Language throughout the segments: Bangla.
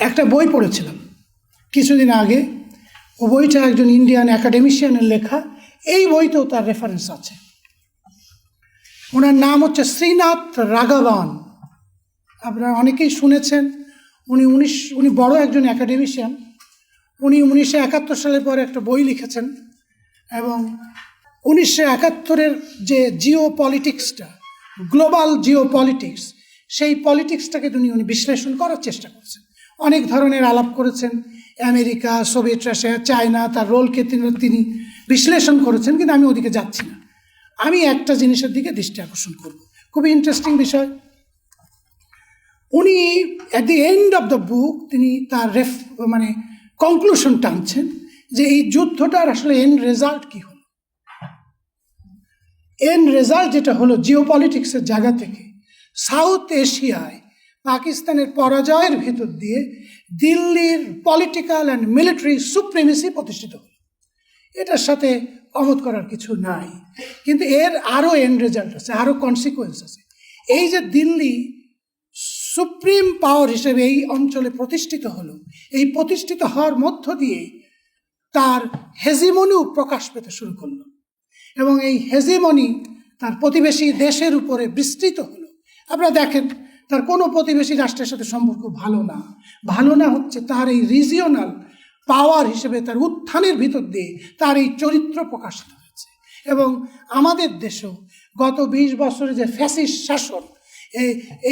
একটা বই পড়েছিলাম কিছুদিন আগে। ও বইটা একজন ইন্ডিয়ান অ্যাকাডেমিশিয়ানের লেখা। এই বইতেও তার রেফারেন্স আছে। ওনার নাম হচ্ছে শ্রীনাথ রাগাবান আপনারা অনেকেই শুনেছেন, উনি উনিশ, উনি বড় একজন অ্যাকাডেমিশিয়ান উনি উনিশশো একাত্তর সালের পরে একটা বই লিখেছেন এবং উনিশশো একাত্তরের যে জিও পলিটিক্সটা গ্লোবাল জিও পলিটিক্স সেই পলিটিক্সটাকে তিনি উনি বিশ্লেষণ করার চেষ্টা করছেন। অনেক ধরনের আলাপ করেছেন। আমেরিকা, সোভিয়েত রাশিয়া, চায়না, তার রোলকে তিনি বিশ্লেষণ করেছেন, কিন্তু আমি ওদিকে যাচ্ছি না। আমি একটা জিনিসের দিকে দৃষ্টি আকর্ষণ করব। খুবই ইন্টারেস্টিং বিষয়। উনি at the end of the book তিনি তার রেফ মানে কনক্লুশন টানছেন যে এই যুদ্ধটার আসলে এন্ড রেজাল্ট কী হলো। এন্ড রেজাল্ট যেটা হলো জিও পলিটিক্সের জায়গা থেকে সাউথ এশিয়ায় পাকিস্তানের পরাজয়ের ভিতর দিয়ে দিল্লির পলিটিক্যাল অ্যান্ড মিলিটারি সুপ্রিমেসি প্রতিষ্ঠিত হলো। এটার সাথে অমত করার কিছু নাই। কিন্তু এর আরও এন্ড রেজাল্ট আছে, আরও কনসিকুয়েন্স আছে। এই যে দিল্লি সুপ্রিম পাওয়ার হিসেবে এই অঞ্চলে প্রতিষ্ঠিত হলো, এই প্রতিষ্ঠিত হওয়ার মধ্য দিয়ে তার হেজিমনিও প্রকাশ পেতে শুরু করল। এবং এই হেজিমনি তার প্রতিবেশী দেশের উপরে বিস্তৃত হলো। আপনারা দেখেন তার কোনো প্রতিবেশী রাষ্ট্রের সাথে সম্পর্ক ভালো না। ভালো না হচ্ছে তার এই রিজিওনাল পাওয়ার হিসেবে তার উত্থানের ভিতর দিয়ে তার এই চরিত্র প্রকাশিত হয়েছে। এবং আমাদের দেশেও গত বিশ বছরে যে ফ্যাসিস শাসন,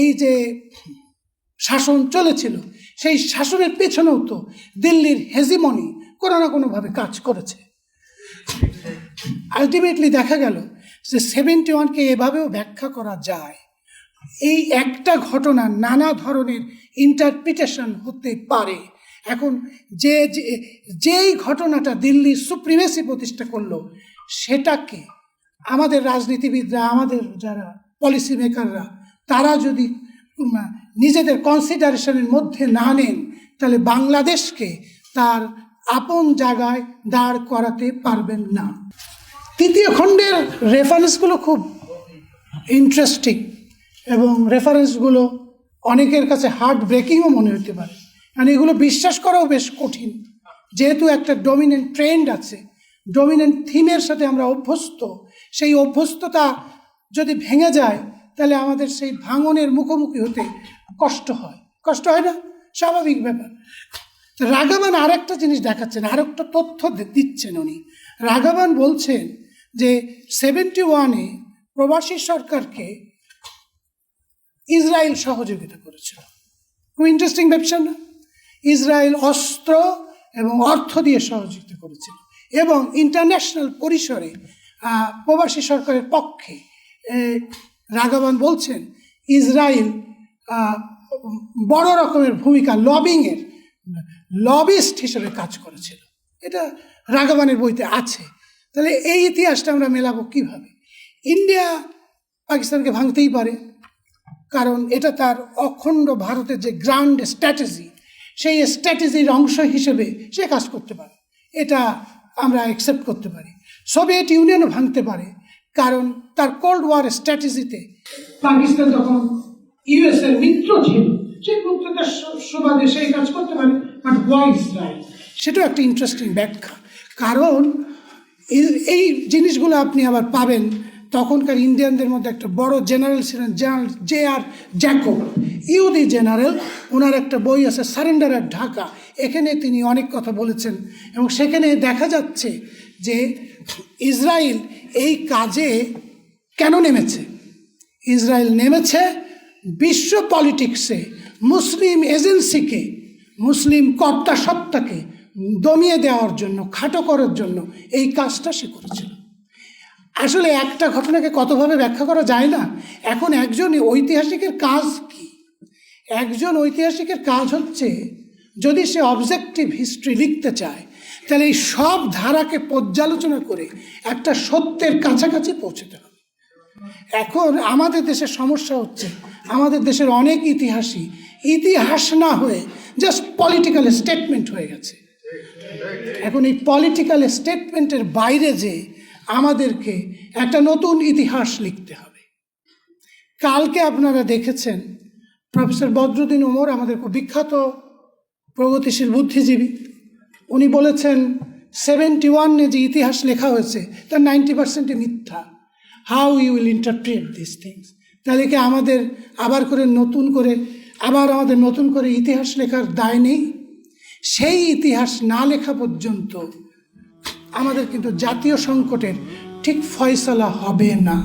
এই যে শাসন চলেছিল, সেই শাসনের পেছনেও তো দিল্লির হেজিমনি কোনো না কোনোভাবে কাজ করেছে। আলটিমেটলি দেখা গেল যে সেভেন্টি ওয়ানকে এভাবেও ব্যাখ্যা করা যায় এই একটা ঘটনা নানা ধরনের ইন্টারপ্রিটেশন হতে পারে। এখন যে যেই ঘটনাটা দিল্লি সুপ্রিমেসি প্রতিষ্ঠা করল, সেটাকে আমাদের রাজনীতিবিদরা, আমাদের যারা পলিসি মেকাররা তারা যদি নিজেদের কনসিডারেশনের মধ্যে না নেন, তাহলে বাংলাদেশকে তার আপন জায়গায় দাঁড় করাতে পারবেন না। তৃতীয় খণ্ডের রেফারেন্সগুলো খুব ইন্টারেস্টিং এবং রেফারেন্সগুলো অনেকের কাছে হার্ট ব্রেকিংও মনে হতে পারে। কারণ এগুলো বিশ্বাস করাও বেশ কঠিন। যেহেতু একটা ডমিনেন্ট ট্রেন্ড আছে ডমিনেন্ট থিমের সাথে আমরা অভ্যস্ত, সেই অভ্যস্ততা যদি ভেঙে যায়, তাহলে আমাদের সেই ভাঙনের মুখোমুখি হতে কষ্ট হয়। কষ্ট হয় না? স্বাভাবিক ব্যাপার। রাগাবান আরেকটা জিনিস দেখাচ্ছেন, আরেকটা তথ্য দিচ্ছেন উনি। রাগাবান বলছেন যে সেভেন্টি ওয়ানে প্রবাসী সরকারকে ইসরায়েল সহযোগিতা করেছিল খুব ইন্টারেস্টিং ব্যবসা না? ইসরায়েল অস্ত্র এবং অর্থ দিয়ে সহযোগিতা করেছিল এবং ইন্টারন্যাশনাল পরিসরে প্রবাসী সরকারের পক্ষে এ, রাগাবান বলছেন ইসরায়েল বড় রকমের ভূমিকা লবিংয়ের লবিস্ট হিসেবে কাজ করেছিল। এটা রাগাবানের বইতে আছে। তাহলে এই ইতিহাসটা আমরা মেলাবো কীভাবে? ইন্ডিয়া পাকিস্তানকে ভাঙতেই পারে। কারণ এটা তার অখণ্ড ভারতের যে গ্র্যান্ড স্ট্র্যাটেজি সেই স্ট্র্যাটেজির অংশ হিসেবে সে কাজ করতে পারে। এটা আমরা অ্যাকসেপ্ট করতে পারি। সোভিয়েত ইউনিয়নও ভাঙতে পারে, কারণ তার কোল্ড ওয়ার স্ট্র্যাটেজিতে পাকিস্তান তখন ইউএস মিত্র ছিল। সেই মিত্রতার সুবাদে সেই কাজ করতে পারে বাট ওয়াই ইসরায়েল সেটাও একটা ইন্টারেস্টিং ব্যাখ্যা। কারণ এই জিনিসগুলো আপনি আবার পাবেন তখনকার ইন্ডিয়ানদের মধ্যে একটা বড় জেনারেল ছিলেন জেনারেল জে আর জ্যাকো ইউদি জেনারেল, ওনার একটা বই আছে সারেন্ডার অ্যাট ঢাকা। এখানে তিনি অনেক কথা বলেছেন এবং সেখানে দেখা যাচ্ছে যে ইসরায়েল এই কাজে কেন নেমেছে? ইসরায়েল নেমেছে বিশ্ব পলিটিক্সে, মুসলিম এজেন্সিকে, মুসলিম কর্তা সত্তাকে দমিয়ে দেওয়ার জন্য, খাটো করার জন্য এই কাজটা সে করেছিল। আসলে একটা ঘটনাকে কতভাবে ব্যাখ্যা করা যায় না? এখন একজন ঐতিহাসিকের কাজ কি? একজন ঐতিহাসিকের কাজ হচ্ছে যদি সে অবজেক্টিভ হিস্ট্রি লিখতে চায়, তাহলে এই সব ধারাকে পর্যালোচনা করে একটা সত্যের কাছাকাছি পৌঁছতে হবে। এখন আমাদের দেশের সমস্যা হচ্ছে, আমাদের দেশের অনেক ইতিহাসই ইতিহাস না হয়ে জাস্ট পলিটিক্যাল স্টেটমেন্ট হয়ে গেছে। এখন এই পলিটিক্যাল স্টেটমেন্টের বাইরে যে আমাদেরকে একটা নতুন ইতিহাস লিখতে হবে। কালকে আপনারা দেখেছেন প্রফেসর বদরুদ্দিন ওমর আমাদের বিখ্যাত, প্রগতিশীল বুদ্ধিজীবী। উনি বলেছেন, সেভেন্টি ওয়ানে যে ইতিহাস লেখা হয়েছে, তার নাইনটি পার্সেন্টই মিথ্যা। How you will interpret this things? তাহলে কি আমাদের আবার করে নতুন করে, আবার আমাদের নতুন করে ইতিহাস লেখার দায় নেই? সেই ইতিহাস না লেখা পর্যন্ত আমাদের কিন্তু জাতীয় সংকটের ঠিক ফয়সলা হবে না।